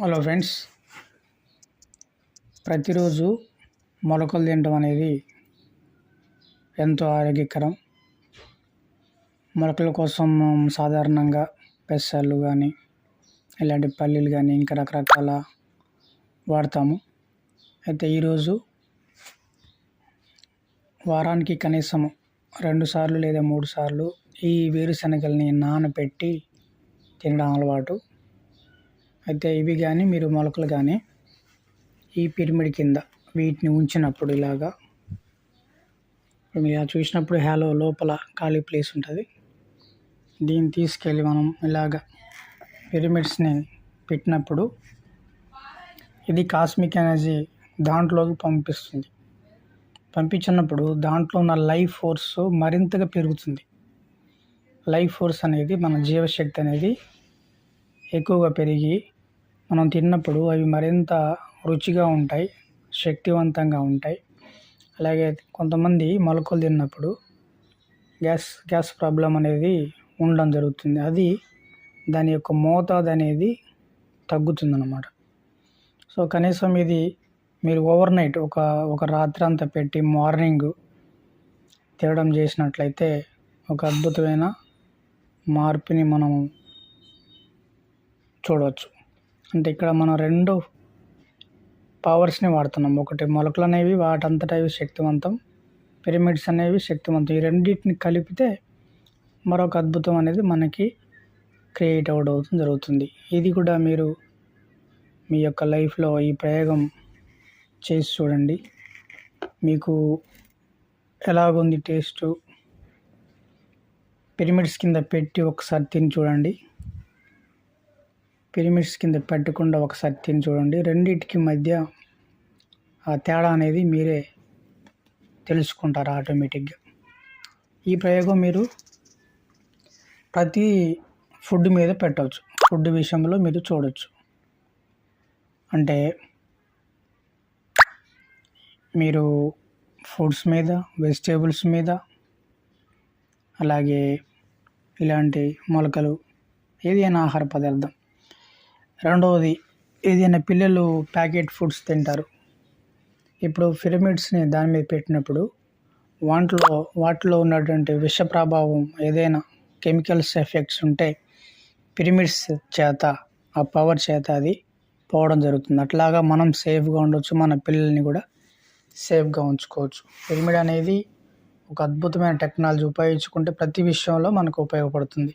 Hello friends. ప్రతిరోజు మొలకలు తినడం అనేది ఎంతో ఆరోగ్యకరం. మొలకల కోసం సాధారణంగా పెసర్లు కానీ ఇలాంటి పల్లీలు కానీ ఇంకా రకరకాల వాడతాము. అయితే ఈరోజు వారానికి కనీసం రెండు సార్లు లేదా మూడు సార్లు ఈ వేరుశనగల్ని నానబెట్టి తినడం అలవాటు. అయితే ఇవి కానీ మీరు మొలకలు కానీ ఈ పిరమిడ్ కింద వీటిని ఉంచినప్పుడు ఇలాగా మీరు ఇలా చూసినప్పుడు హ్యాలో లోపల ఖాళీ ప్లేస్ ఉంటుంది. దీన్ని తీసుకెళ్ళి మనం ఇలాగ పిరమిడ్స్ని పెట్టినప్పుడు ఇది కాస్మిక్ ఎనర్జీ దాంట్లోకి పంపిస్తుంది. పంపించినప్పుడు దాంట్లో ఉన్న లైఫ్ ఫోర్స్ మరింతగా పెరుగుతుంది. లైఫ్ ఫోర్స్ అనేది మన జీవశక్తి అనేది ఎక్కువగా పెరిగి మనం తిన్నప్పుడు అవి మరింత రుచిగా ఉంటాయి శక్తివంతంగా ఉంటాయి. అలాగే కొంతమంది మొలకలు తిన్నప్పుడు గ్యాస్ గ్యాస్ ప్రాబ్లం అనేది ఉండడం జరుగుతుంది. అది దాని యొక్క మోతాదు అనేది తగ్గుతుంది అన్నమాట సో కనీసం ఇది మీరు ఓవర్ నైట్ ఒక ఒక రాత్రి అంతా పెట్టి మార్నింగ్ తినడం చేసినట్లయితే ఒక అద్భుతమైన మార్పుని మనం చూడవచ్చు. అంటే ఇక్కడ మనం రెండు పవర్స్ని వాడుతున్నాం. ఒకటి మొలకలు అనేవి వాటంతట అవి శక్తివంతం పిరమిడ్స్ అనేవి శక్తివంతం. ఈ రెండింటిని కలిపితే మరొక అద్భుతం అనేది మనకి క్రియేట్ అవడం జరుగుతుంది. ఇది కూడా మీరు మీ యొక్క లైఫ్లో ఈ ప్రయోగం చేసి చూడండి. మీకు ఎలాగుంది టేస్ట్ పిరమిడ్స్ కింద పెట్టి ఒకసారి తిని చూడండి. పిరమిడ్స్ కింద పెట్టకుండా ఒకసారి తిని చూడండి. రెండింటికి మధ్య ఆ తేడా అనేది మీరే తెలుసుకుంటారు ఆటోమేటిక్గా. ఈ ప్రయోగం మీరు ప్రతి ఫుడ్ మీద పెట్టవచ్చు. ఫుడ్ విషయంలో మీరు చూడవచ్చు అంటే మీరు ఫుడ్స్ మీద వెజిటేబుల్స్ మీద అలాగే ఇలాంటి మొలకలు ఏదైనా ఆహార పదార్థం రెండవది ఏదైనా పిల్లలు ప్యాకెట్ ఫుడ్స్ తింటారు. ఇప్పుడు పిరమిడ్స్ని దాని మీద పెట్టినప్పుడు వాటిలో వాటిలో ఉన్నటువంటి విష ప్రభావం ఏదైనా కెమికల్స్ ఎఫెక్ట్స్ ఉంటే పిరమిడ్స్ చేత ఆ పవర్ చేత అది పోవడం జరుగుతుంది. అట్లాగా మనం సేఫ్గా ఉండొచ్చు మన పిల్లల్ని కూడా సేఫ్గా ఉంచుకోవచ్చు. పిరమిడ్ అనేది ఒక అద్భుతమైన టెక్నాలజీ ఉపయోగించుకుంటే ప్రతి విషయంలో మనకు ఉపయోగపడుతుంది.